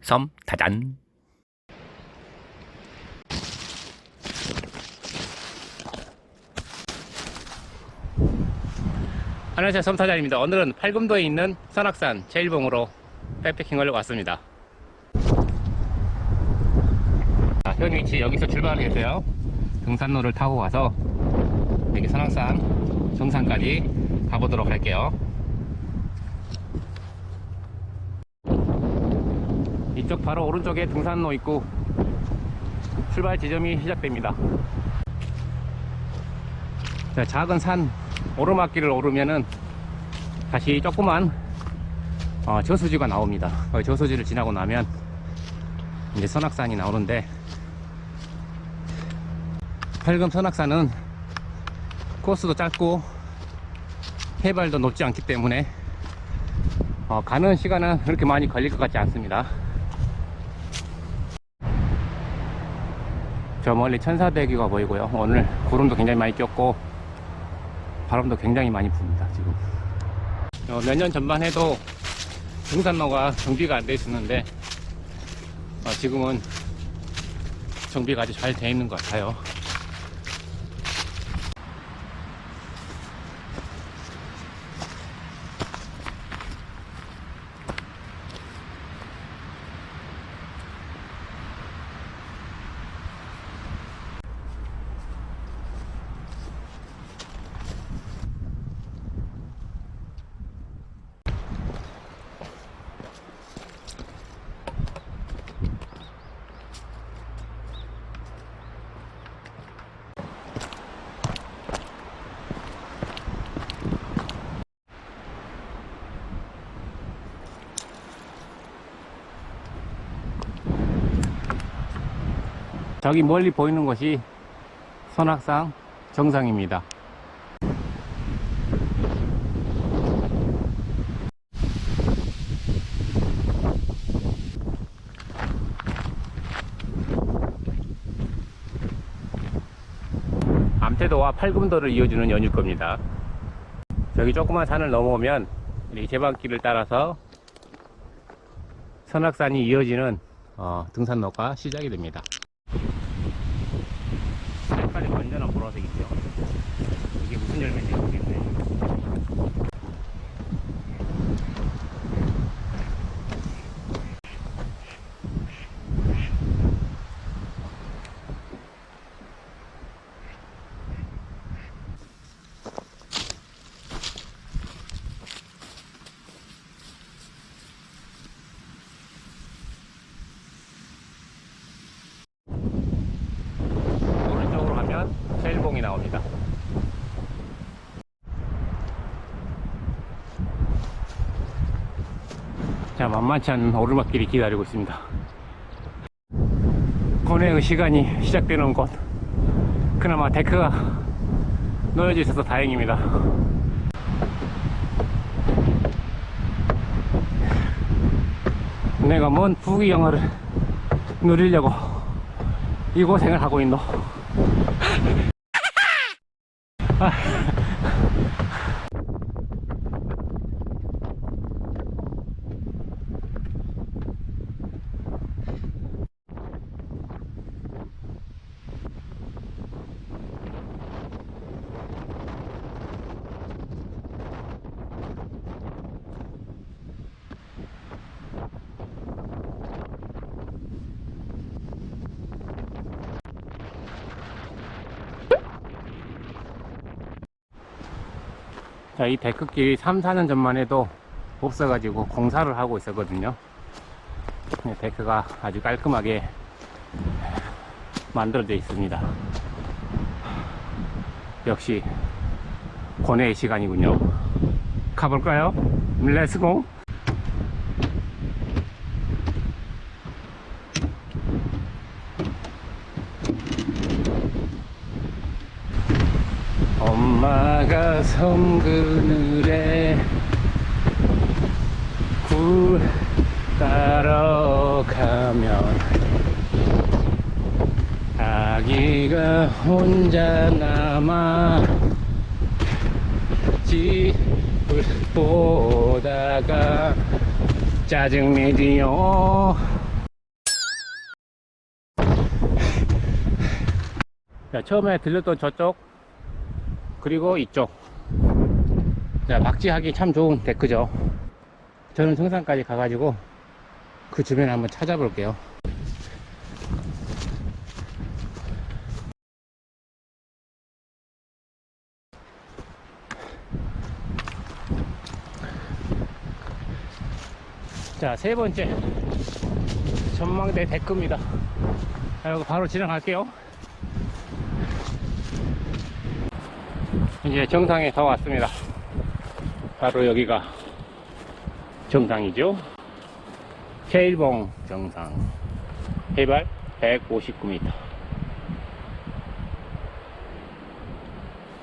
섬 타잔. 안녕하세요. 섬타잔입니다. 오늘은 팔금도에 있는 선악산 제일봉으로 백패킹을 왔습니다. 자, 현 위치 여기서 출발을 했어요. 등산로를 타고 가서 여기 선악산 정상까지 가보도록 할게요 이쪽 바로 오른쪽에 등산로 있고 출발 지점이 시작됩니다 자, 작은 산 오르막길을 오르면은 다시 조그만 어, 저수지가 나옵니다. 그 저수지를 지나고 나면 이제 선악산이 나오는데 팔금 선악산은 코스도 짧고 해발도 높지 않기 때문에 어, 가는 시간은 그렇게 많이 걸릴 것 같지 않습니다. 저 멀리 천사대교가 보이고요. 오늘 구름도 굉장히 많이 꼈고 바람도 굉장히 많이 붑니다 지금 어, 몇년 전만 해도 등산로가 정비가 안 돼 있었는데 어, 지금은 정비가 아주 잘 돼 있는 것 같아요 저기 멀리 보이는 곳이 선악산 정상입니다 암태도와 팔금도를 이어주는 연휴 겁니다. 저기 조그만 산을 넘어오면 이 제방길을 따라서 선악산이 이어지는 어, 등산로가 시작이 됩니다. 색깔이 완전한 보라색이죠. 이게 무슨 열매인지 모르겠네. 오른쪽으로 가면 제일봉이 나옵니다. 자, 만만치 않은 오르막길이 기다리고 있습니다. 고뇌의 시간이 시작되는 곳. 그나마 데크가 놓여져 있어서 다행입니다. 내가 먼 부귀 영화를 누리려고 이 고생을 하고 있노. 자, 이 데크길이 3, 4년 전만 해도 없어가지고 공사를 하고 있었거든요. 네, 데크가 아주 깔끔하게 만들어져 있습니다. 역시 고뇌의 시간이군요. 가볼까요? 렛츠고! 바다가 섬그늘에 굴 따러 가면 아기가 혼자 남아 집을 보다가 짜증내지요. 자, 처음에 들렸던 저쪽 그리고 이쪽. 자, 박지하기 참 좋은 데크죠. 저는 정상까지 가가지고 그 주변에 한번 찾아볼게요. 자, 세 번째 전망대 데크입니다. 자, 이거 바로 지나갈게요. 이제 정상에 더 왔습니다. 바로 여기가 정상이죠. 세일봉 정상. 해발 159m.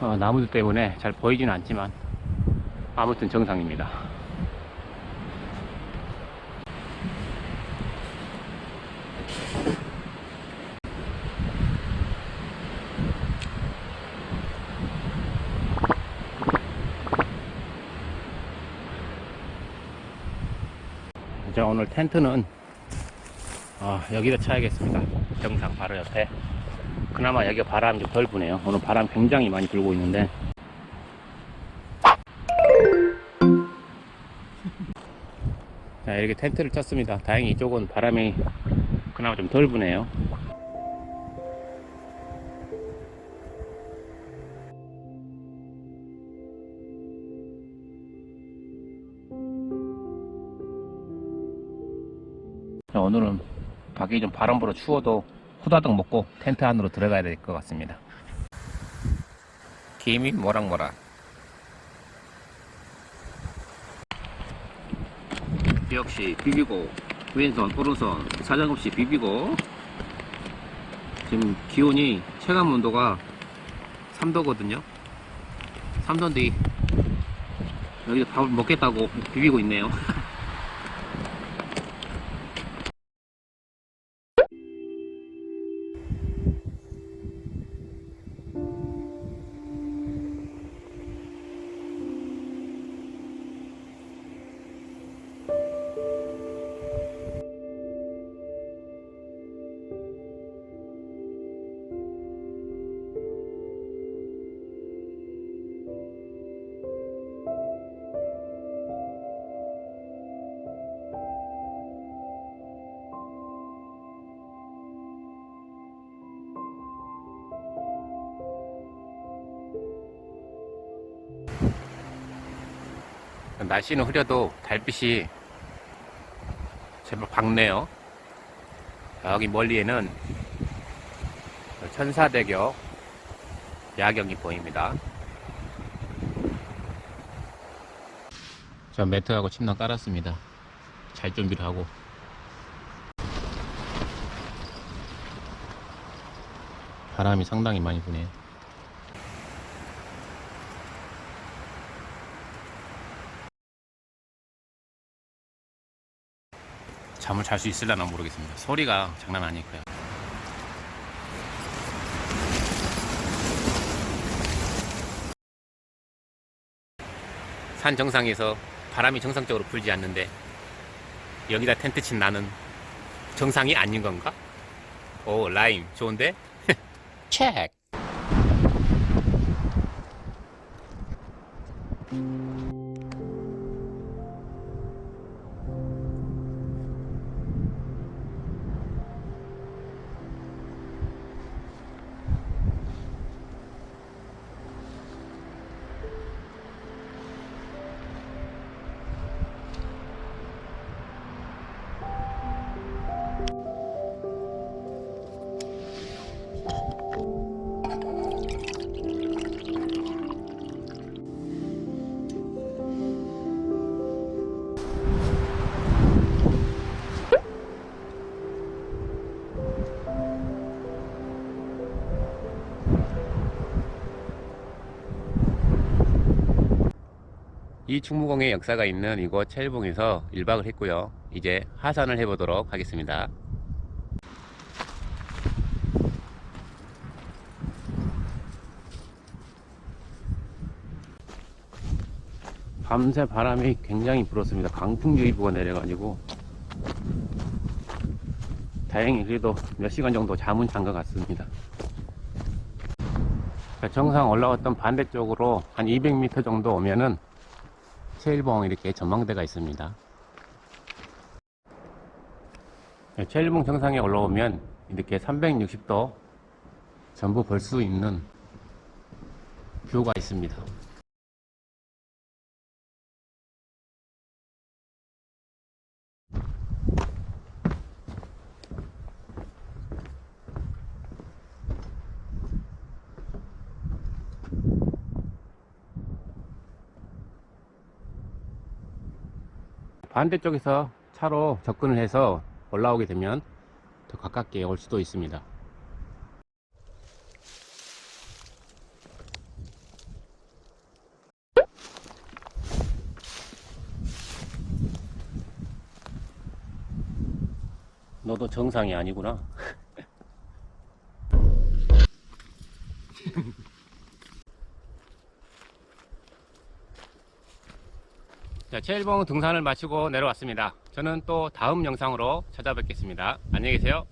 어, 나무들 때문에 잘 보이지는 않지만 아무튼 정상입니다. 자, 오늘 텐트는 아, 여기다 쳐야겠습니다. 정상 바로 옆에. 그나마 여기가 바람이 좀 덜 부네요. 오늘 바람 굉장히 많이 불고 있는데. 자, 이렇게 텐트를 쳤습니다. 다행히 이쪽은 바람이 그나마 좀 덜 부네요. 오늘은 밖이 좀 바람 불어 추워도 후다닥 먹고 텐트 안으로 들어가야 될 것 같습니다. 김이 모락모락. 역시 비비고 왼손 오른손 사정없이 비비고 지금 기온이 체감 온도가 3도거든요. 3도인데 여기서 밥을 먹겠다고 비비고 있네요. 날씨는 흐려도 달빛이 제법 밝네요. 여기 멀리에는 천사대교 야경이 보입니다. 저 매트하고 침낭 깔았습니다. 잘 준비를 하고. 바람이 상당히 많이 부네요. 잠을 잘 수 있을려나 모르겠습니다. 소리가 장난 아니고요. 산 정상에서 바람이 정상적으로 불지 않는데 여기다 텐트 친 나는 정상이 아닌 건가? 오 라임 좋은데? 체크 이 충무공의 역사가 있는 이곳 첼봉에서 1박을 했고요. 이제 하산을 해보도록 하겠습니다. 밤새 바람이 굉장히 불었습니다. 강풍주의보가 내려가지고 다행히 그래도 몇 시간 정도 잠은 잔 것 같습니다. 자, 정상 올라왔던 반대쪽으로 한 200m 정도 오면은 체일봉 이렇게 전망대가 있습니다. 네, 체일봉 정상에 올라오면 이렇게 360도 전부 볼 수 있는 뷰가 있습니다. 반대쪽에서 차로 접근을 해서 올라오게 되면 더 가깝게 올 수도 있습니다. 너도 정상이 아니구나. 자, 체일봉 등산을 마치고 내려왔습니다. 저는 또 다음 영상으로 찾아뵙겠습니다. 안녕히 계세요.